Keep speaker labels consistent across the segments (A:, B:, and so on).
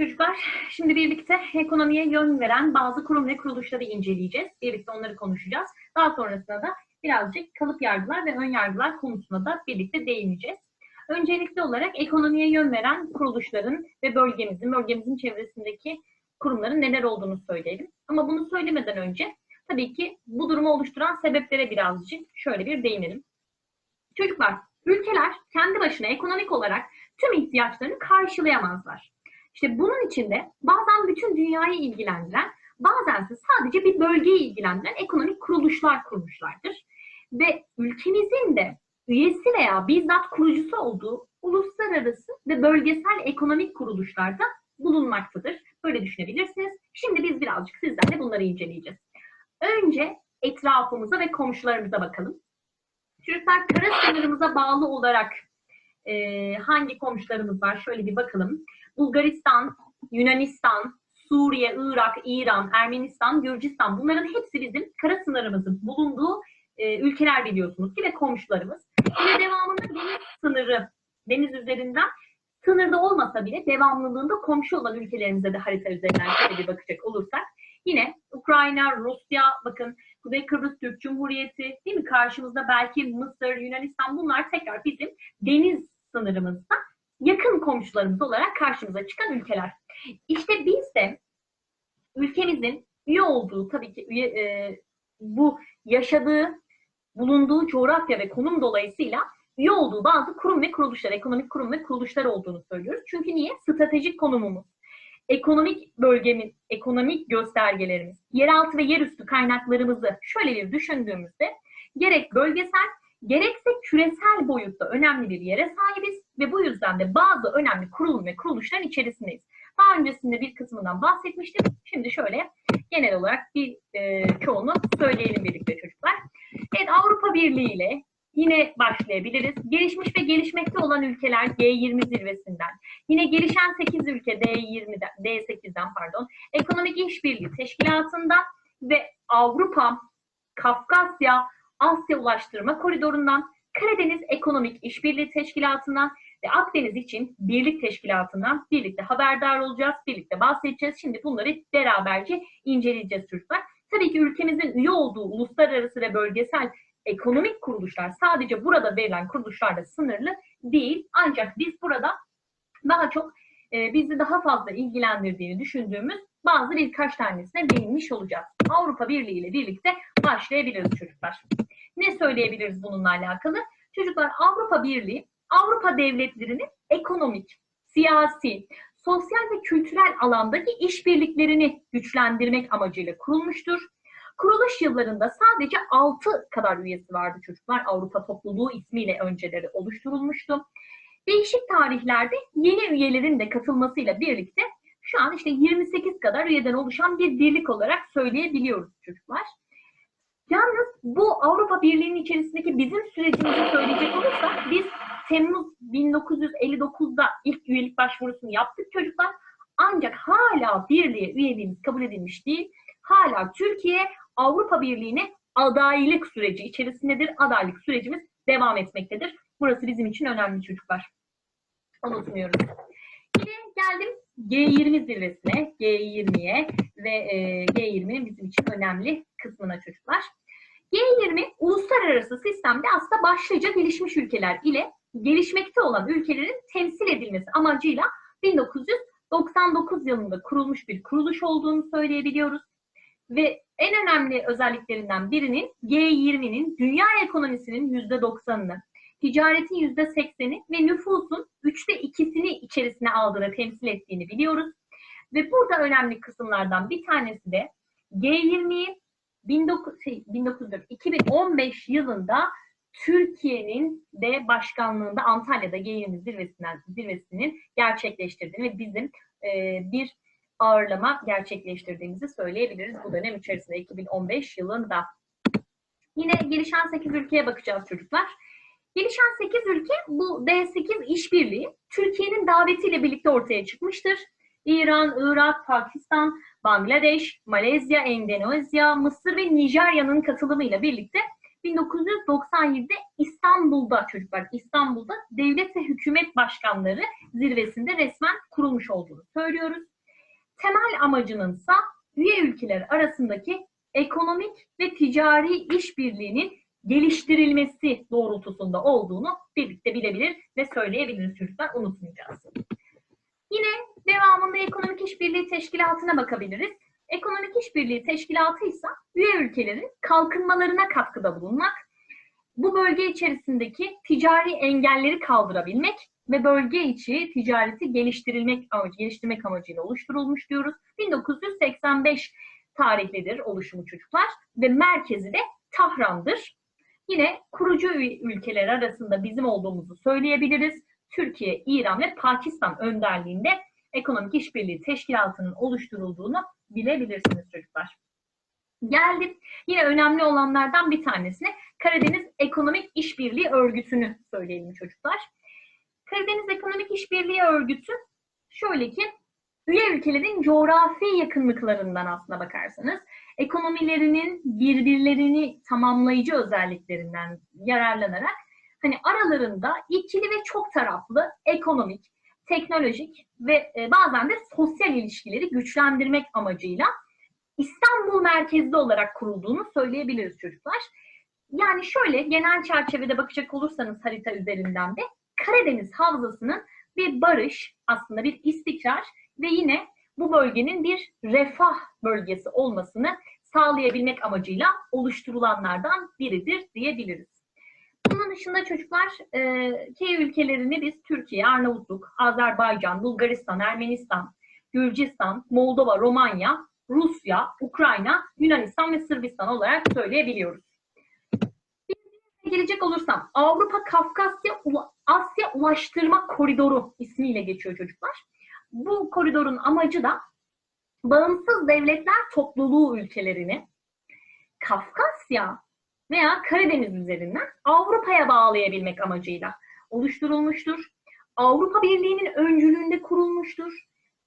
A: çocuklar, şimdi birlikte ekonomiye yön veren bazı kurum ve kuruluşları inceleyeceğiz. Birlikte onları konuşacağız. Daha sonrasında da birazcık kalıp yargılar ve ön yargılar konusuna da birlikte değineceğiz. Öncelikli olarak ekonomiye yön veren kuruluşların ve bölgemizin, bölgemizin çevresindeki kurumların neler olduğunu söyleyelim. Ama bunu söylemeden önce tabii ki bu durumu oluşturan sebeplere birazcık şöyle bir değinelim. Çocuklar, ülkeler kendi başına ekonomik olarak tüm ihtiyaçlarını karşılayamazlar. İşte bunun için de bazen bütün dünyayı ilgilendiren, bazense sadece bir bölgeyi ilgilendiren ekonomik kuruluşlar kurmuşlardır. Ve ülkemizin de üyesi veya bizzat kurucusu olduğu uluslararası ve bölgesel ekonomik kuruluşlarda bulunmaktadır. Böyle düşünebilirsiniz. Şimdi biz birazcık sizlerle bunları inceleyeceğiz. Önce etrafımıza ve komşularımıza bakalım. Çocuklar kara sınırımıza bağlı olarak e, hangi komşularımız var? Şöyle bir bakalım. Bulgaristan, Yunanistan, Suriye, Irak, İran, Ermenistan, Gürcistan bunların hepsi bizim kara sınırımızın bulunduğu e, ülkeler biliyorsunuz ki ve komşularımız. Yine devamında deniz sınırı, deniz üzerinden sınırda olmasa bile devamlılığında komşu olan ülkelerimize de harita üzerinden şöyle bir bakacak olursak yine Ukrayna, Rusya, bakın Kuzey Kıbrıs Türk Cumhuriyeti değil mi? Karşımızda belki Mısır, Yunanistan bunlar tekrar bizim deniz sınırımızda yakın komşularımız olarak karşımıza çıkan ülkeler. İşte biz de ülkemizin üye olduğu tabii ki üye, e, bu yaşadığı, bulunduğu coğrafya ve konum dolayısıyla üye olduğu bazı kurum ve kuruluşlar, ekonomik kurum ve kuruluşlar olduğunu söylüyoruz. Çünkü niye? Stratejik konumumuz, ekonomik bölgemin, ekonomik göstergelerimiz, yeraltı ve yerüstü kaynaklarımızı şöyle bir düşündüğümüzde gerek bölgesel gerekse küresel boyutta önemli bir yere sahibiz ve bu yüzden de bazı önemli kurulum ve kuruluşların içerisindeyiz. Daha öncesinde bir kısmından bahsetmiştim. Şimdi şöyle genel olarak bir e, çoğunu söyleyelim birlikte çocuklar. Evet Avrupa Birliği ile yine başlayabiliriz. Gelişmiş ve gelişmekte olan ülkeler G20 zirvesinden, yine gelişen 8 ülke D20'den, D8'den pardon, Ekonomik İşbirliği Teşkilatı'ndan ve Avrupa, Kafkasya, Asya Ulaştırma Koridoru'ndan, Karadeniz Ekonomik İşbirliği Teşkilatı'ndan ve Akdeniz için Birlik Teşkilatı'ndan birlikte haberdar olacağız, birlikte bahsedeceğiz. Şimdi bunları beraberce inceleyeceğiz çocuklar. Tabii ki ülkemizin üye olduğu uluslararası ve bölgesel ekonomik kuruluşlar sadece burada verilen kuruluşlarla sınırlı değil. Ancak biz burada daha çok e, bizi daha fazla ilgilendirdiğini düşündüğümüz bazı birkaç tanesine değinmiş olacağız. Avrupa Birliği ile birlikte başlayabiliriz çocuklar. Ne söyleyebiliriz bununla alakalı? Çocuklar Avrupa Birliği, Avrupa devletlerinin ekonomik, siyasi, sosyal ve kültürel alandaki işbirliklerini güçlendirmek amacıyla kurulmuştur. Kuruluş yıllarında sadece 6 kadar üyesi vardı çocuklar. Avrupa Topluluğu ismiyle önceleri oluşturulmuştu. Değişik tarihlerde yeni üyelerin de katılmasıyla birlikte şu an işte 28 kadar üyeden oluşan bir birlik olarak söyleyebiliyoruz çocuklar. Yalnız bu Avrupa Birliği'nin içerisindeki bizim sürecimizi söyleyecek olursak biz Temmuz 1959'da ilk üyelik başvurusunu yaptık çocuklar. Ancak hala birliğe üyeliğimiz kabul edilmiş değil. Hala Türkiye Avrupa Birliği'ne adaylık süreci içerisindedir. Adaylık sürecimiz devam etmektedir. Burası bizim için önemli çocuklar. Unutmuyoruz. Yine geldim G20 zirvesine, G20'ye ve e, G20'nin bizim için önemli kısmına çocuklar. G20 uluslararası sistemde aslında başlıca gelişmiş ülkeler ile gelişmekte olan ülkelerin temsil edilmesi amacıyla 1999 yılında kurulmuş bir kuruluş olduğunu söyleyebiliyoruz. Ve en önemli özelliklerinden birinin G20'nin dünya ekonomisinin %90'ını, ticaretin %80'i ve nüfusun üçte ikisini içerisine aldığını temsil ettiğini biliyoruz. Ve burada önemli kısımlardan bir tanesi de G20'yi 2015 şey, yılında Türkiye'nin de başkanlığında Antalya'da G20 zirvesinden zirvesinin gerçekleştirdiğini ve bizim e, bir ağırlama gerçekleştirdiğimizi söyleyebiliriz bu dönem içerisinde 2015 yılında. Yine gelişen 8 ülkeye bakacağız çocuklar. Gelişen 8 ülke bu D8 işbirliği Türkiye'nin davetiyle birlikte ortaya çıkmıştır. İran, Irak, Pakistan, Bangladeş, Malezya, Endonezya, Mısır ve Nijerya'nın katılımıyla birlikte 1997'de İstanbul'da çocuklar İstanbul'da devlet ve hükümet başkanları zirvesinde resmen kurulmuş olduğunu söylüyoruz. Temel amacınınsa üye ülkeler arasındaki ekonomik ve ticari işbirliğinin geliştirilmesi doğrultusunda olduğunu birlikte bilebilir ve söyleyebiliriz çocuklar. Unutmayacağız. Yine devamında ekonomik işbirliği teşkilatına bakabiliriz. Ekonomik işbirliği teşkilatı ise üye ülkelerin kalkınmalarına katkıda bulunmak, bu bölge içerisindeki ticari engelleri kaldırabilmek ve bölge içi ticareti geliştirilmek amacı, geliştirmek amacıyla oluşturulmuş diyoruz. 1985 tarihlidir oluşumu çocuklar ve merkezi de Tahran'dır. Yine kurucu ülkeler arasında bizim olduğumuzu söyleyebiliriz. Türkiye, İran ve Pakistan önderliğinde ekonomik işbirliği teşkilatının oluşturulduğunu bilebilirsiniz çocuklar. Geldik yine önemli olanlardan bir tanesine Karadeniz Ekonomik İşbirliği Örgütü'nü söyleyelim çocuklar. Karadeniz Ekonomik İşbirliği Örgütü şöyle ki üye ülkelerin coğrafi yakınlıklarından aslına bakarsanız ekonomilerinin birbirlerini tamamlayıcı özelliklerinden yararlanarak hani aralarında ikili ve çok taraflı ekonomik, teknolojik ve e, bazen de sosyal ilişkileri güçlendirmek amacıyla İstanbul merkezli olarak kurulduğunu söyleyebiliriz çocuklar. Yani şöyle genel çerçevede bakacak olursanız harita üzerinden de Karadeniz Havzası'nın bir barış, aslında bir istikrar ve yine bu bölgenin bir refah bölgesi olmasını sağlayabilmek amacıyla oluşturulanlardan biridir diyebiliriz. Bunun dışında çocuklar e, K ülkelerini biz Türkiye, Arnavutluk, Azerbaycan, Bulgaristan, Ermenistan, Gürcistan, Moldova, Romanya, Rusya, Ukrayna, Yunanistan ve Sırbistan olarak söyleyebiliyoruz. Gelecek olursam Avrupa Kafkasya Asya Ulaştırma Koridoru ismiyle geçiyor çocuklar. Bu koridorun amacı da bağımsız devletler topluluğu ülkelerini Kafkasya veya Karadeniz üzerinden Avrupa'ya bağlayabilmek amacıyla oluşturulmuştur. Avrupa Birliği'nin öncülüğünde kurulmuştur.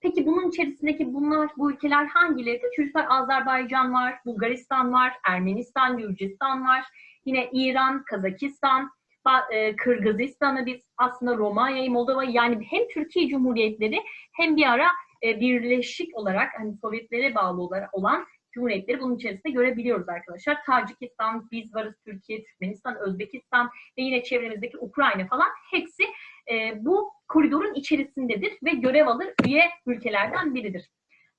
A: Peki bunun içerisindeki bunlar, bu ülkeler hangileridir? Çocuklar Azerbaycan var, Bulgaristan var, Ermenistan, Gürcistan var. Yine İran, Kazakistan, e, Kırgızistan'ı biz aslında Romanya'yı, Moldova'yı yani hem Türkiye Cumhuriyetleri hem bir ara e, birleşik olarak hani Sovyetlere bağlı olarak olan cumhuriyetleri bunun içerisinde görebiliyoruz arkadaşlar. Tacikistan, biz varız, Türkiye, Türkmenistan, Özbekistan ve yine çevremizdeki Ukrayna falan hepsi e, bu koridorun içerisindedir ve görev alır üye ülkelerden biridir.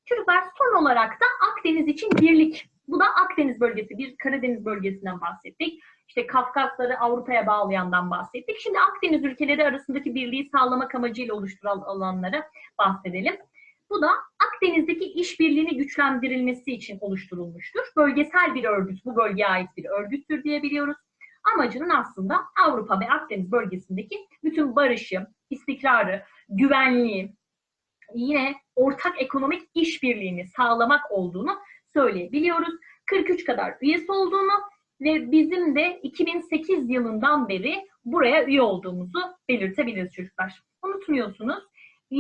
A: Çocuklar son olarak da Akdeniz için birlik. Bu da Akdeniz bölgesi, bir Karadeniz bölgesinden bahsettik. İşte Kafkasları Avrupa'ya bağlayandan bahsettik. Şimdi Akdeniz ülkeleri arasındaki birliği sağlamak amacıyla oluşturulanlara bahsedelim. Bu da Akdeniz'deki işbirliğini güçlendirilmesi için oluşturulmuştur. Bölgesel bir örgüt, bu bölgeye ait bir örgüttür diyebiliyoruz. Amacının aslında Avrupa ve Akdeniz bölgesindeki bütün barışı, istikrarı, güvenliği, yine ortak ekonomik işbirliğini sağlamak olduğunu söyleyebiliyoruz. 43 kadar üyesi olduğunu ve bizim de 2008 yılından beri buraya üye olduğumuzu belirtebiliriz çocuklar. Unutmuyorsunuz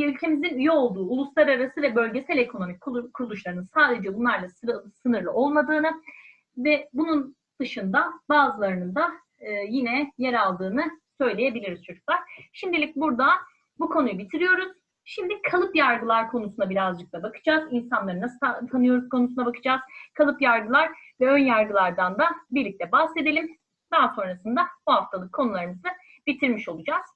A: ülkemizin üye olduğu uluslararası ve bölgesel ekonomik kuruluşlarının sadece bunlarla sınırlı olmadığını ve bunun dışında bazılarının da e, yine yer aldığını söyleyebiliriz çocuklar. Şimdilik burada bu konuyu bitiriyoruz. Şimdi kalıp yargılar konusuna birazcık da bakacağız. İnsanları nasıl tanıyoruz konusuna bakacağız. Kalıp yargılar ve ön yargılardan da birlikte bahsedelim. Daha sonrasında bu haftalık konularımızı bitirmiş olacağız.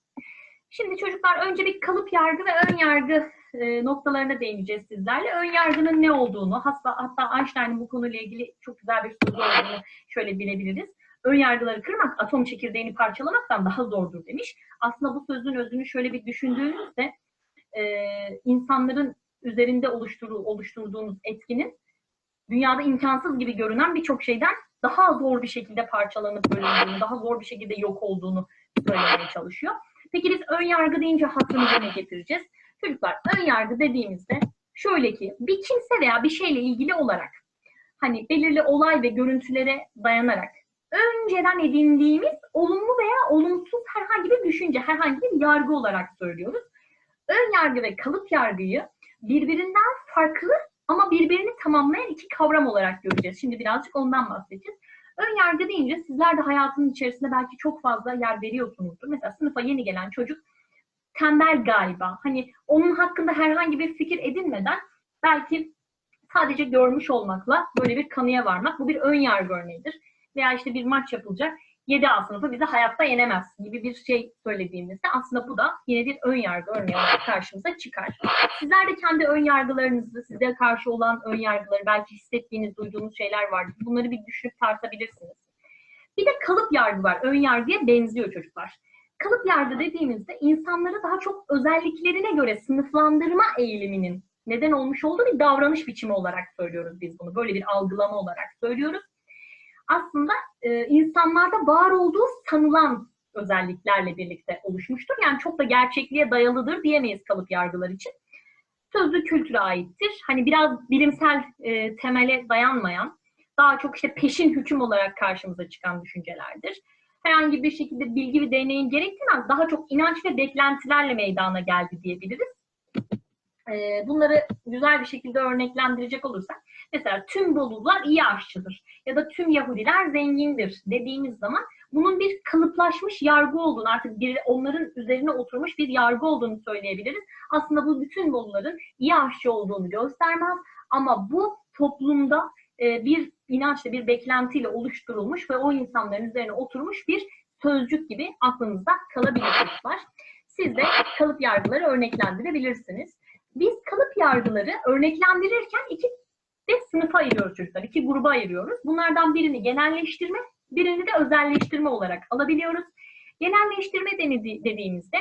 A: Şimdi çocuklar önce bir kalıp yargı ve ön yargı e, noktalarına değineceğiz sizlerle. Ön yargının ne olduğunu, hatta, hatta Einstein'ın bu konuyla ilgili çok güzel bir sözü olduğunu şöyle bilebiliriz. Ön yargıları kırmak atom çekirdeğini parçalamaktan daha zordur demiş. Aslında bu sözün özünü şöyle bir düşündüğünüzde e, insanların üzerinde oluştur, oluşturduğunuz etkinin dünyada imkansız gibi görünen birçok şeyden daha zor bir şekilde parçalanıp bölündüğünü, daha zor bir şekilde yok olduğunu söylemeye çalışıyor. Peki biz ön yargı deyince hatırımıza ne getireceğiz? Çocuklar ön yargı dediğimizde şöyle ki bir kimse veya bir şeyle ilgili olarak hani belirli olay ve görüntülere dayanarak önceden edindiğimiz olumlu veya olumsuz herhangi bir düşünce, herhangi bir yargı olarak söylüyoruz. Ön yargı ve kalıp yargıyı birbirinden farklı ama birbirini tamamlayan iki kavram olarak göreceğiz. Şimdi birazcık ondan bahsedeceğiz. Ön yargı deyince sizler de hayatının içerisinde belki çok fazla yer veriyorsunuzdur. Mesela sınıfa yeni gelen çocuk tembel galiba. Hani onun hakkında herhangi bir fikir edinmeden belki sadece görmüş olmakla böyle bir kanıya varmak. Bu bir ön yargı örneğidir. Veya işte bir maç yapılacak. 7A sınıfı bizi hayatta yenemez gibi bir şey söylediğimizde aslında bu da yine bir ön yargı örneği olarak karşımıza çıkar. Sizler de kendi ön yargılarınızı, size karşı olan ön yargıları, belki hissettiğiniz, duyduğunuz şeyler vardır. Bunları bir düşünüp tartabilirsiniz. Bir de kalıp yargı var. Ön yargıya benziyor çocuklar. Kalıp yargı dediğimizde insanları daha çok özelliklerine göre sınıflandırma eğiliminin neden olmuş olduğu bir davranış biçimi olarak söylüyoruz biz bunu. Böyle bir algılama olarak söylüyoruz. Aslında e, insanlarda var olduğu sanılan özelliklerle birlikte oluşmuştur. Yani çok da gerçekliğe dayalıdır diyemeyiz kalıp yargılar için. Sözlü kültüre aittir. Hani biraz bilimsel e, temele dayanmayan, daha çok işte peşin hüküm olarak karşımıza çıkan düşüncelerdir. Herhangi bir şekilde bilgi ve deneyim gerektirmez. Daha çok inanç ve beklentilerle meydana geldi diyebiliriz. E, bunları güzel bir şekilde örneklendirecek olursak, mesela tüm Bolular iyi aşçıdır ya da tüm Yahudiler zengindir dediğimiz zaman bunun bir kalıplaşmış yargı olduğunu, artık bir onların üzerine oturmuş bir yargı olduğunu söyleyebiliriz. Aslında bu bütün Boluların iyi aşçı olduğunu göstermez ama bu toplumda e, bir inançla, bir beklentiyle oluşturulmuş ve o insanların üzerine oturmuş bir sözcük gibi aklınızda kalabilir. Siz de kalıp yargıları örneklendirebilirsiniz. Biz kalıp yargıları örneklendirirken iki de sınıfa ayırıyoruz çocuklar. iki gruba ayırıyoruz. Bunlardan birini genelleştirme, birini de özelleştirme olarak alabiliyoruz. Genelleştirme dediğimizde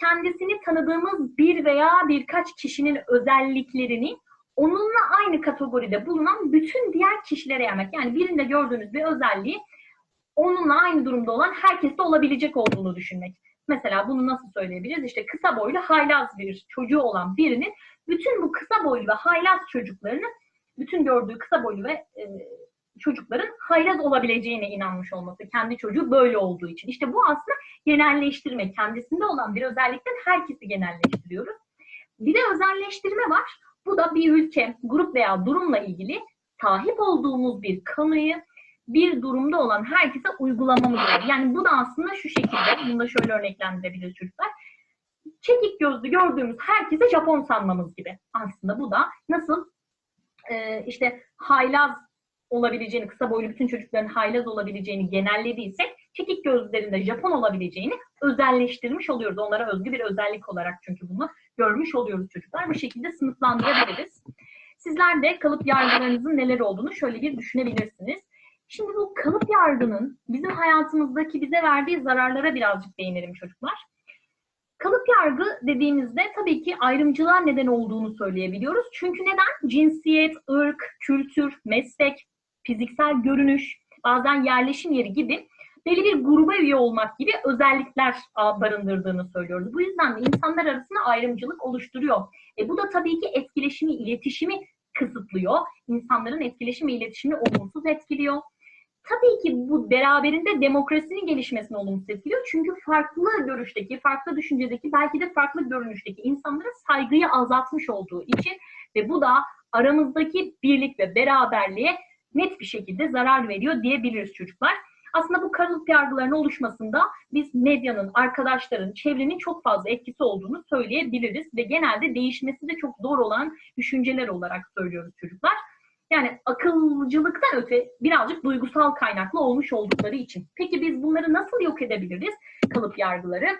A: kendisini tanıdığımız bir veya birkaç kişinin özelliklerini onunla aynı kategoride bulunan bütün diğer kişilere yaymak. Yani birinde gördüğünüz bir özelliği onunla aynı durumda olan herkeste olabilecek olduğunu düşünmek. Mesela bunu nasıl söyleyebiliriz? İşte kısa boylu haylaz bir çocuğu olan birinin bütün bu kısa boylu ve haylaz çocuklarını bütün gördüğü kısa boylu ve e, çocukların haylaz olabileceğine inanmış olması. Kendi çocuğu böyle olduğu için. İşte bu aslında genelleştirme. Kendisinde olan bir özellikten herkesi genelleştiriyoruz. Bir de özelleştirme var. Bu da bir ülke, grup veya durumla ilgili sahip olduğumuz bir kanıyı bir durumda olan herkese uygulamamız lazım. Yani bu da aslında şu şekilde, bunu da şöyle örneklendirebiliriz çocuklar. Çekik gözlü gördüğümüz herkese Japon sanmamız gibi. Aslında bu da nasıl e, işte haylaz olabileceğini, kısa boylu bütün çocukların haylaz olabileceğini genellediysek, çekik gözlülerin de Japon olabileceğini özelleştirmiş oluyoruz. Onlara özgü bir özellik olarak çünkü bunu görmüş oluyoruz çocuklar. Bu şekilde sınıflandırabiliriz. Sizler de kalıp yargılarınızın neler olduğunu şöyle bir düşünebilirsiniz. Şimdi bu kalıp yargının bizim hayatımızdaki bize verdiği zararlara birazcık değinelim çocuklar. Kalıp yargı dediğimizde tabii ki ayrımcılığa neden olduğunu söyleyebiliyoruz. Çünkü neden? Cinsiyet, ırk, kültür, meslek, fiziksel görünüş, bazen yerleşim yeri gibi belli bir gruba üye olmak gibi özellikler barındırdığını söylüyoruz. Bu yüzden de insanlar arasında ayrımcılık oluşturuyor. E bu da tabii ki etkileşimi, iletişimi kısıtlıyor. İnsanların etkileşim ve iletişimini olumsuz etkiliyor. Tabii ki bu beraberinde demokrasinin gelişmesini olumsuz etkiliyor. Çünkü farklı görüşteki, farklı düşüncedeki, belki de farklı görünüşteki insanlara saygıyı azaltmış olduğu için ve bu da aramızdaki birlik ve beraberliğe net bir şekilde zarar veriyor diyebiliriz çocuklar. Aslında bu kalıp yargılarının oluşmasında biz medyanın, arkadaşların, çevrenin çok fazla etkisi olduğunu söyleyebiliriz ve genelde değişmesi de çok zor olan düşünceler olarak söylüyoruz çocuklar. Yani akılcılıktan öte birazcık duygusal kaynaklı olmuş oldukları için. Peki biz bunları nasıl yok edebiliriz? Kalıp yargıları.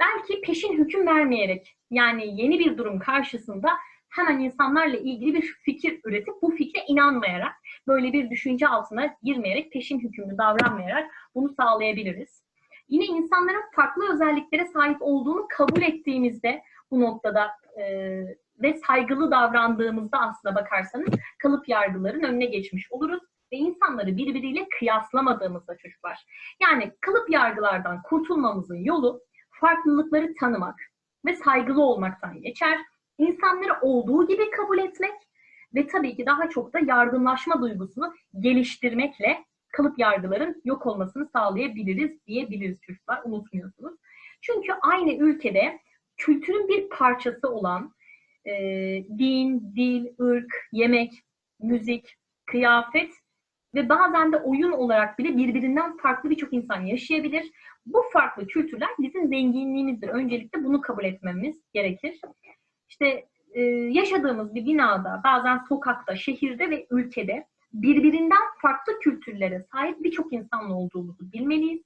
A: Belki peşin hüküm vermeyerek yani yeni bir durum karşısında hemen insanlarla ilgili bir fikir üretip bu fikre inanmayarak, böyle bir düşünce altına girmeyerek, peşin hükümlü davranmayarak bunu sağlayabiliriz. Yine insanların farklı özelliklere sahip olduğunu kabul ettiğimizde bu noktada e, ve saygılı davrandığımızda aslına bakarsanız kalıp yargıların önüne geçmiş oluruz ve insanları birbiriyle kıyaslamadığımızda çocuklar. Yani kalıp yargılardan kurtulmamızın yolu farklılıkları tanımak ve saygılı olmaktan geçer. İnsanları olduğu gibi kabul etmek ve tabii ki daha çok da yardımlaşma duygusunu geliştirmekle kalıp yargıların yok olmasını sağlayabiliriz diyebiliriz çocuklar. Unutmuyorsunuz. Çünkü aynı ülkede kültürün bir parçası olan e, din, dil, ırk, yemek, müzik, kıyafet ve bazen de oyun olarak bile birbirinden farklı birçok insan yaşayabilir. Bu farklı kültürler bizim zenginliğimizdir. Öncelikle bunu kabul etmemiz gerekir. İşte e, yaşadığımız bir binada, bazen sokakta, şehirde ve ülkede birbirinden farklı kültürlere sahip birçok insanla olduğumuzu bilmeliyiz.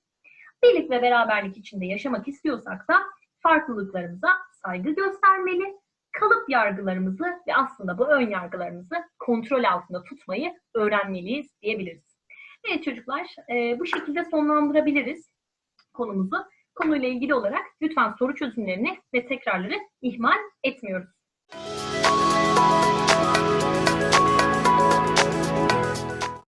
A: Birlik ve beraberlik içinde yaşamak istiyorsak da farklılıklarımıza saygı göstermeli, kalıp yargılarımızı ve aslında bu ön yargılarımızı kontrol altında tutmayı öğrenmeliyiz diyebiliriz. Evet çocuklar, e, bu şekilde sonlandırabiliriz konumuzu. Konuyla ilgili olarak lütfen soru çözümlerini ve tekrarları ihmal etmiyoruz.